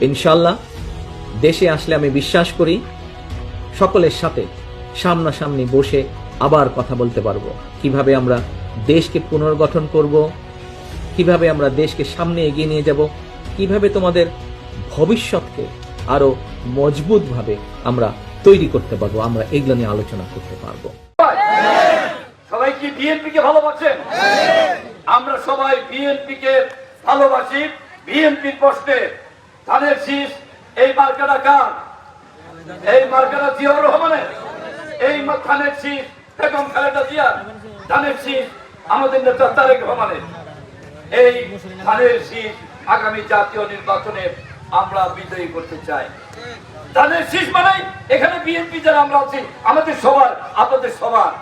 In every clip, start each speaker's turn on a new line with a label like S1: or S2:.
S1: ইনশাল্লাহ দেশে আসলে আমি বিশ্বাস করি, সকলের সাথে সামনাসামনি বসে আবার কথা বলতে পারব। কীভাবে আমরা দেশকে পুনর্গঠন করব, কীভাবে আমরা দেশকে সামনে এগিয়ে নিয়ে যাব, কীভাবে তোমাদের ভবিষ্যৎকে আরও মজবুতভাবে আমরা তৈরি করতে পারব, আমরা এগুলো নিয়ে আলোচনা করতে পারব।
S2: সবাই কি বিএনপি কে ভালোবাসেন? আমরা সবাই বিএনপি কে ভালোবাসি, বিএনপির প্রশ্নে ধানের শীষ, এই মার্কাটা কার? এই মার্কাটা জিয়াউর রহমানের। এই ধানের শীষ, বেগম খালেদা জিয়া ধানের শীষ, আমাদের নেতা তারেক রহমানের। এই ধানের শীষ আগামী জাতীয় নির্বাচনে আমরা বিজয়ী করতে চাই। ধানের শীষ মানে এখানে বিএনপি যারা আমরা আছি, আমাদের সবার, আপনাদের সবার।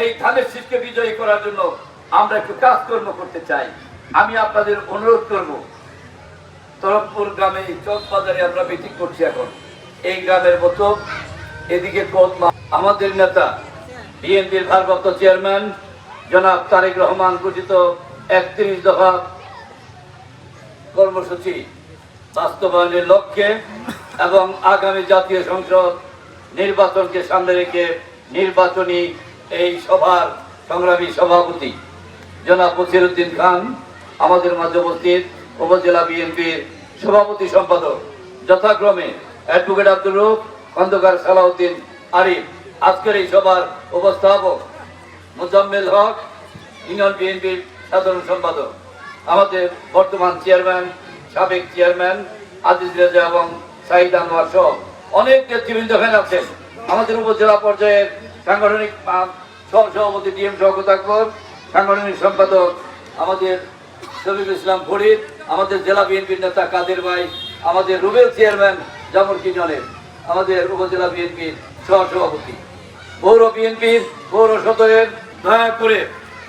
S2: এই ধানের শীষকে বিজয়ী করার জন্য আমরা একটু কাজকর্ম করতে চাই। আমি আপনাদের অনুরোধ করব তরফপুর গ্রামে চক বাজারে আমরা মিটিং করছি এখন। এই গ্রামের মতো এদিকে আমাদের নেতা, বিএনপির ভারপ্রাপ্ত চেয়ারম্যান জনাব তারেক রহমান ঘোষিত একত্রিশ দফা কর্মসূচি বাস্তবায়নের লক্ষ্যে এবং আগামী জাতীয় সংসদ নির্বাচনকে সামনে রেখে নির্বাচনী এই সভার সংগ্রামী সভাপতি জনাব বসিরুদ্দিন খান আমাদের মাঝে উপস্থিত। উপজেলা বিএনপির সভাপতি সম্পাদক যথাক্রমে অ্যাডভোকেট আব্দুর রুফ খন্দকার সালাউদ্দিন আরিফ। আজকের এই সভার উপস্থাপক মোজাম্মেল হক, ইউনিয়ন বিএনপির সাধারণ সম্পাদক। আমাদের বর্তমান চেয়ারম্যান, সাবেক চেয়ারম্যান আজিজ রেজা এবং সাইদ আনোয়ার সহ অনেক নেতৃবৃন্দ এখানে আছেন। আমাদের উপজেলা পর্যায়ের সাংগঠনিক সহ সভাপতি, ডিএম শওকত আকবর সাংগঠনিক সম্পাদক আমাদের শফিকুল ইসলাম ফরিদ, আমাদের জেলা বিএনপির নেতা কাদের ভাই, আমাদের রুবেল চেয়ারম্যান জামর কিজনের আমাদের উপজেলা বিএনপির সহ সভাপতি পৌর বিএনপির পৌর সদরের দয়া করে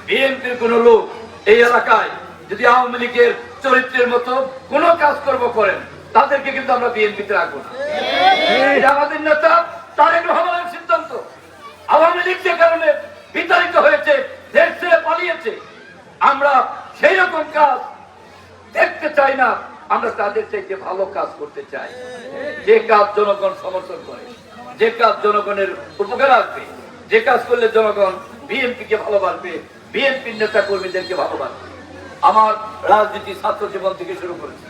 S2: বিএনপির কোন লোক এই এলাকায় যদি আওয়ামী লীগের চরিত্রের মতো কোন কাজকর্ম করেন, তাদেরকে কিন্তু আমরা বিএনপিতে রাখব না। আমাদের নেতা তারেক রহমানের সিদ্ধান্ত। আওয়ামী লীগ যে কারণে বিতাড়িত হয়েছে, দেশ ছেড়ে পালিয়েছে, আমরা সেই রকম কাজ দেখতে চাই না, আমরা তাদের চাইতে ভালো কাজ করতে চাই। যে কাজ জনগণ সমর্থন করে, যে কাজ জনগণের উপকার আসবে, যে কাজ করলে জনগণ বিএনপি কে ভালোবাসবে, বিএনপির নেতা কর্মীদেরকে ভালোবাসবে। আমার রাজনীতি ছাত্র জীবন থেকে শুরু করেছি।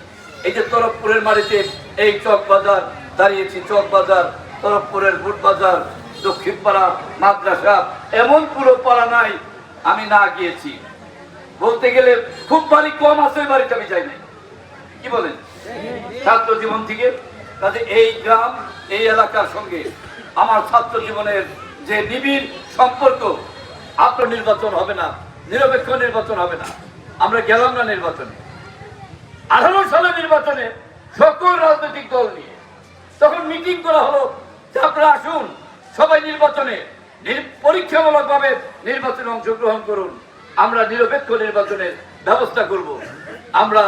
S2: এই যে তরফপুরের মাটিতে এই চক বাজার দাঁড়িয়েছি, চক বাজার, তরফপুরের বুট বাজার দক্ষিণ পাড়া মাদ্রাসা, এমন পুরো পাড়া নাই, আমি না গিয়েছি। বলতে গেলে খুব বাড়ি কম আছে বাড়িতে আমি যাই নাই। কি বলেন? ছাত্র জীবন থেকে কাজে এই গ্রাম, এই এলাকার সঙ্গে আমার ছাত্র জীবনের যে নিবিড় সম্পর্ক, আত্ম নির্বাচন হবে না, নিরপেক্ষ নির্বাচন হবে না, আমরা গেলাম না নির্বাচনে। আঠারো সালের নির্বাচনে সকল রাজনৈতিক দল নিয়ে তখন মিটিং করা হলো, যে আপনারা আসুন, সবাই নির্বাচনে, নির- পরীক্ষামূলকভাবে নির্বাচনে অংশগ্রহণ করুন। আমরা নিরপেক্ষ নির্বাচনের ব্যবস্থা করব। আমরা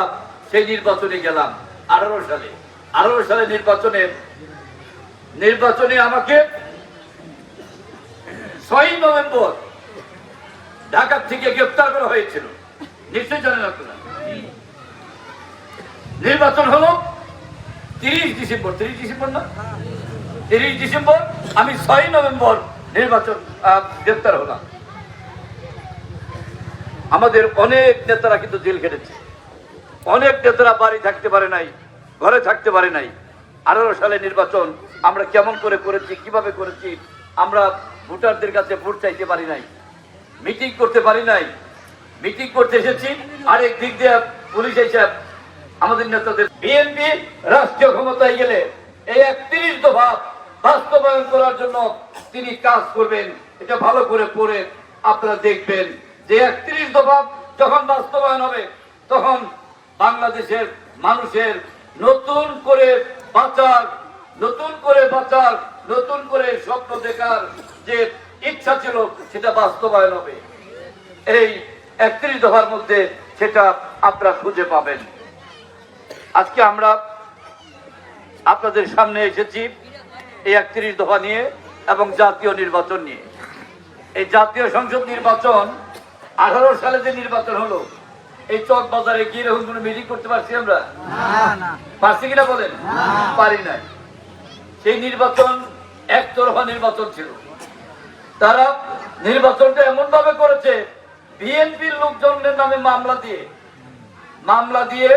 S2: সেই নির্বাচনে গেলাম আঠারো সালে। আঠারো সালে নির্বাচনে নির্বাচনে আমাকে ছয়ই নভেম্বর ঢাকা থেকে গ্রেপ্তার করা হয়েছিল। নিশ্চয়ই জানেন আপনারা। নির্বাচন হলো তিরিশ ডিসেম্বর। তিরিশ ডিসেম্বর না? তিরিশ ডিসেম্বর আমি ছয় নভেম্বর নির্বাচন গ্রেপ্তার হলাম। আমাদের অনেক নেতারা কিন্তু জেল খেটেছে। অনেক নেতারা বাড়ি থাকতে পারে নাই, ঘরে থাকতে পারে নাই। আঠারো সালে নির্বাচন আমরা কেমন করে করেছি, কীভাবে করেছি, আমরা ভোটারদের কাছে ভোট চাইতে পারি নাই, মিটিং করতে পারি নাই। মিটিং করতে এসেছি, আরেক দিক দিয়ে পুলিশ হিসাব আমাদের নেতাদের বিএনপি রাষ্ট্রীয় ক্ষমতায় গেলে এই একত্রিশ দফা বাস্তবায়ন করার জন্য তিনি কাজ করবেন। এটা ভালো করে পড়ে আপনারা দেখবেন। যে একত্রিশ দফা যখন বাস্তবায়ন হবে, তখন বাংলাদেশের মানুষের নতুন করে বাঁচার নতুন করে বাঁচার নতুন করে স্বপ্ন দেখার যে ইচ্ছা ছিল, সেটা বাস্তবায়ন হবে। এই একত্রিশ দফার মধ্যে সেটা আপনারা খুঁজে পাবেন। আজকে আমরা আপনাদের সামনে এসেছি এই একত্রিশ দফা নিয়ে এবং জাতীয় নির্বাচন নিয়ে। এই জাতীয় সংসদ নির্বাচন আঠারো সালে যে নির্বাচন হলো এই চক বাজারে গিয়ে এরকম কোনো মিটিং করতে পারছি আমরা? পারছি কিনা বলেন? পারি নাই। সেই নির্বাচন একতরফা নির্বাচন ছিল। তারা নির্বাচনটা এমন ভাবে করেছে বিএনপির লোকজনের নামে মামলা দিয়ে। মামলা দিয়ে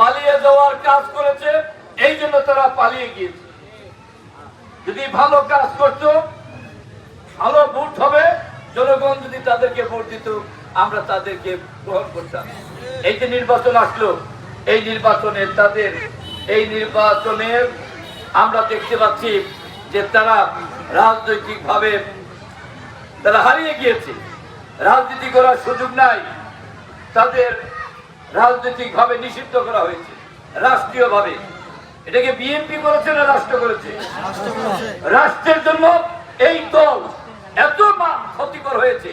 S2: পালিয়ে যাওয়ার কাজ করেছে এই জন্য তারা পালিয়ে গিয়েছে। যদি ভালো কাজ করতো ভালো ভোট হবে জনগণ যদি তাদেরকে ভোট দিত আমরা তাদেরকে গ্রহণ করতাম। এই যে নির্বাচন আসলো এই নির্বাচনে তাদের এই নির্বাচনে আমরা দেখতে পাচ্ছি যে তারা রাজনৈতিক ভাবে তারা হারিয়ে গিয়েছে। রাজনীতি করার সুযোগ নাই। তাদের রাজনৈতিক ভাবে নিষিদ্ধ করা হয়েছে রাষ্ট্রীয় ভাবে এটাকে বিএনপি করেছে না রাষ্ট্র করেছে। রাষ্ট্রের জন্য এই দল এত ক্ষতিকর হয়েছে।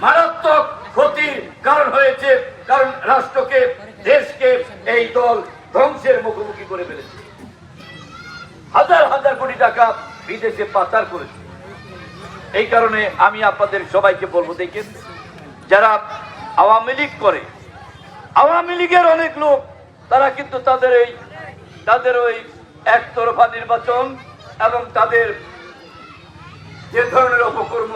S2: মারাত্মক ক্ষতির কারণ হয়েছে, কারণ রাষ্ট্রকে, দেশকে এই দল ধ্বংসের মুখোমুখি করে ফেলেছে। হাজার হাজার কোটি টাকা বিদেশে পাচার করেছে। এই কারণে আমি আপনাদের সবাইকে বলব, দেখেন, যারা আওয়ামী লীগ করে, আওয়ামী লীগের অনেক লোক, তারা কিন্তু তাদের এই, তাদের ওই একতরফা নির্বাচন এবং তাদের যে ধরনের অপকর্ম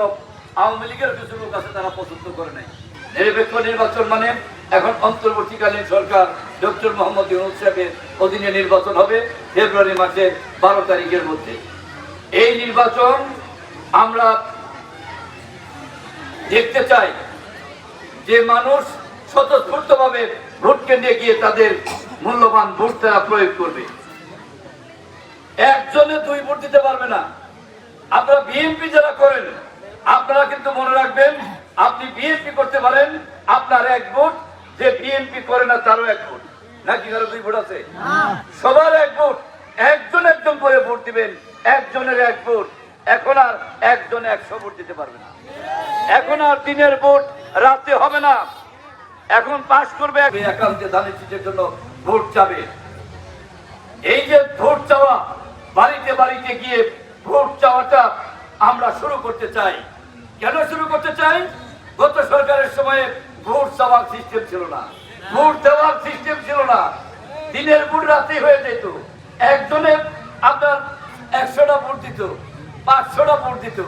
S2: আওয়ামী লীগের কিছু লোক আছে তারা পছন্দ করে নাই। নিরপেক্ষ নির্বাচন মানে এখন অন্তর্বর্তীকালীন সরকার ডক্টর মোহাম্মদ ইউনুস সাহেবের অধীনে নির্বাচন হবে ফেব্রুয়ারি মাসের বারো তারিখের মধ্যে। এই নির্বাচন আমরা দেখতে চাই যে মানুষ স্বতঃস্ফূর্ত ভাবে ভোট কেন্দ্রে গিয়ে তাদের মূল্যবান ভোট তারা প্রয়োগ করবে। একজনে দুই ভোট দিতে পারবে না। আপনারা বিএনপি যারা করেন, আপনারা কিন্তু মনে রাখবেন, আপনি বিএনপি করতে পারেন, আপনার এক ভোট, যে বিএনপি করে না তারও এক ভোট। নাকি কারও দুই ভোট আছে? সবার এক ভোট, একজন একজন করে ভোট দিবেন, একজনের এক ভোট। এখন আর একজন একশো ভোট দিতে পারবে না। এখন আর দিনের ভোট, রাতে হবে না। এখন পাশ করবে একান্তে ধানের জন্য ভোট যাবে এই যে ভোট চাওয়া, বাড়িতে বাড়িতে গিয়ে ভোট চাওয়াটা আমরা শুরু করতে চাই। কেন শুরু করতে চাই? গত সরকারের সময়ে ভোট চাওয়ার সিস্টেম ছিল না। ভোট দেওয়ার সিস্টেম ছিল না। দিনের ভোট রাতে হয়ে যেত। একজনের আপনার একশোটা ভোট দিত পাঁচশোটা ভোট দিত।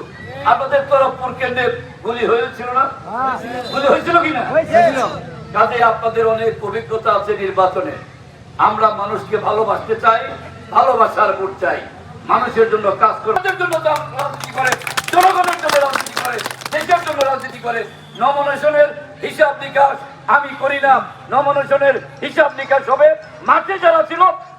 S2: আপনাদের তরফপুর কেন্দ্রে গুলি হয়েছিল না? গুলি হয়েছিল কিনা কাজে আপনাদের অনেক অভিজ্ঞতা আছে নির্বাচনে। আমরা মানুষকে ভালোবাসতে চাই ভালোবাসার ভোট চাই। মানুষের জন্য কাজ করে। জন্য রাজনীতি করে, জনগণের জন্য রাজনীতি করে, দেশের জন্য রাজনীতি করে। নমনেশনের হিসাব নিকাশ আমি করি না। নমনেশনের হিসাব নিকাশ হবে। মাঠে যারা ছিল